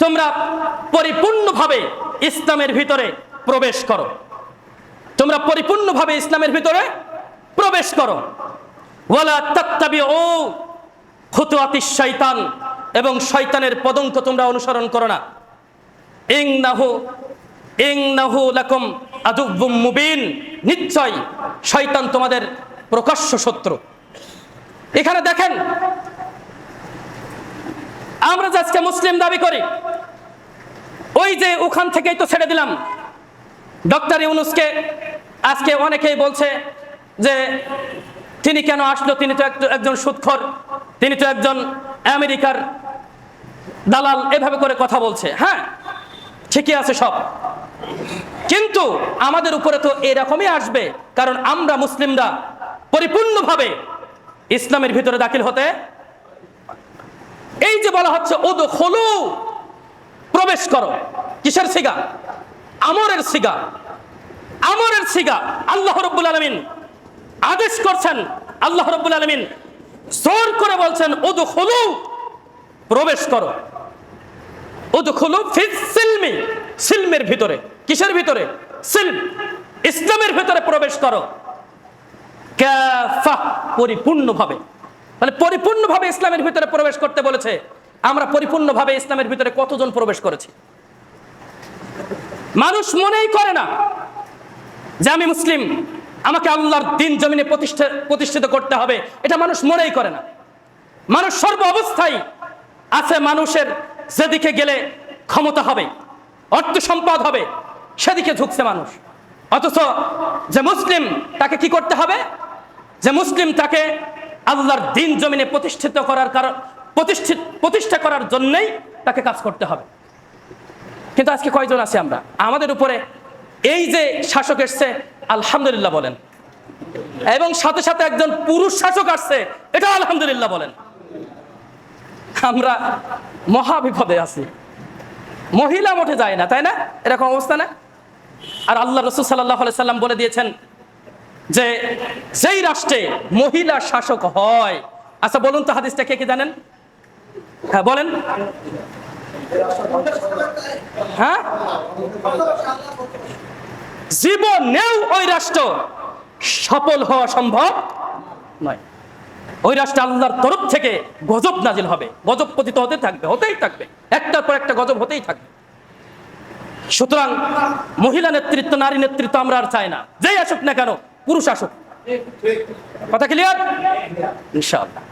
তোমরা পরিপূর্ণভাবে ইসলামের ভিতরে প্রবেশ করো। তোমরা পরিপূর্ণভাবে ইসলামের ভিতরে প্রবেশ করো। খুতুয়াতিশ শয়তান এবং শয়তানের পদঙ্ক তোমরা অনুসরণ করো না। ইংনাহু ইংনাহু লাকুম আদুব্বুম মুবিন। নিশ্চয় শয়তান তোমাদের প্রকাশ্য শত্রু। এখানে দেখেন, আমরা যে আজকে মুসলিম দাবি করি, ওই যে ওখান থেকেই তো ছেড়ে দিলাম। ডক্টর ইউনুসকে আজকে অনেকেই বলছে যে, তিনি কেন আসলো? তিনি তো একজন সুৎখর, তিনি তো একজন আমেরিকার দালাল। এভাবে করে কথা বলছে। হ্যাঁ ঠিকই আছে সব। কিন্তু আমাদের উপরে তো এরকমই আসবে, কারণ আমরা মুসলিমরা পরিপূর্ণভাবে ইসলামের ভিতরে দাখিল হতে এই যে বলা হচ্ছে ওদ খোলু প্রবেশ করো। কিসের সিগা? আমরের সিগা। আমরের সিগা। আল্লাহ রব্বুল আলমিন আদেশ করছেন, আল্লাহ রব্বুল আলমিন জোর করে বলছেন ওদ খোলু প্রবেশ করো। উদখুলু ফিস সিলমি, সিলমের ভিতরে, কিসের ভিতরে? সিলম ইসলামের ভিতরে প্রবেশ করো। কাফা পরিপূর্ণভাবে। মানে পরিপূর্ণভাবে ইসলামের ভিতরে প্রবেশ করতে বলেছে। আমরা পরিপূর্ণভাবে ইসলামের ভিতরে কতজন প্রবেশ করেছি? মানুষ মনেই করে না যে আমি মুসলিম, আমাকে আল্লাহর দিন জমিনে প্রতিষ্ঠা, প্রতিষ্ঠিত করতে হবে। এটা মানুষ মনেই করে না। মানুষ সর্ব অবস্থায় আছে মানুষের যেদিকে গেলে ক্ষমতা হবে, অর্থ সম্পদ হবে, সেদিকে ঝুঁকছে মানুষ। অথচ যে মুসলিম তাকে কি করতে হবে? যে মুসলিম তাকে আল্লাহর দিন জমিনে প্রতিষ্ঠিত করার কারণ, প্রতিষ্ঠিত, প্রতিষ্ঠা করার জন্যই তাকে কাজ করতে হবে। কিন্তু আজকে কয়জন আছে আমরা? আমাদের উপরে এই যে শাসক এসছে, আলহামদুলিল্লাহ বলেন। এবং সাথে সাথে একজন পুরুষ শাসক আসছে এটা আলহামদুলিল্লাহ বলেন। আমরা মহা বিপদে আছি। মহিলা মোটে যায় না, তাই না? এরকম অবস্থা না? আর আল্লাহ রসুল সাল্লাহ সাল্লাম বলে দিয়েছেন যে, যেই রাষ্ট্রে মহিলা শাসক হয় আচ্ছা বলুন তো হাদিসটা কে কি জানেন? হ্যাঁ বলেন। হ্যাঁ? জীবনেও ওই রাষ্ট্র সফল হওয়া সম্ভব নয়। ওই রাষ্ট্রে আল্লাহর তরফ থেকে গজব নাজিল হবে। গজব পতিত হতে থাকবে, হতেই থাকবে। একটার পর একটা গজব হতেই থাকবে। সুতরাং মহিলা নেতৃত্ব, নারী নেতৃত্ব আমরা আর চাই না। যেই আসুক না কেন, পুরুষ আসুক। কথা ক্লিয়ার ইনশাআল্লাহ।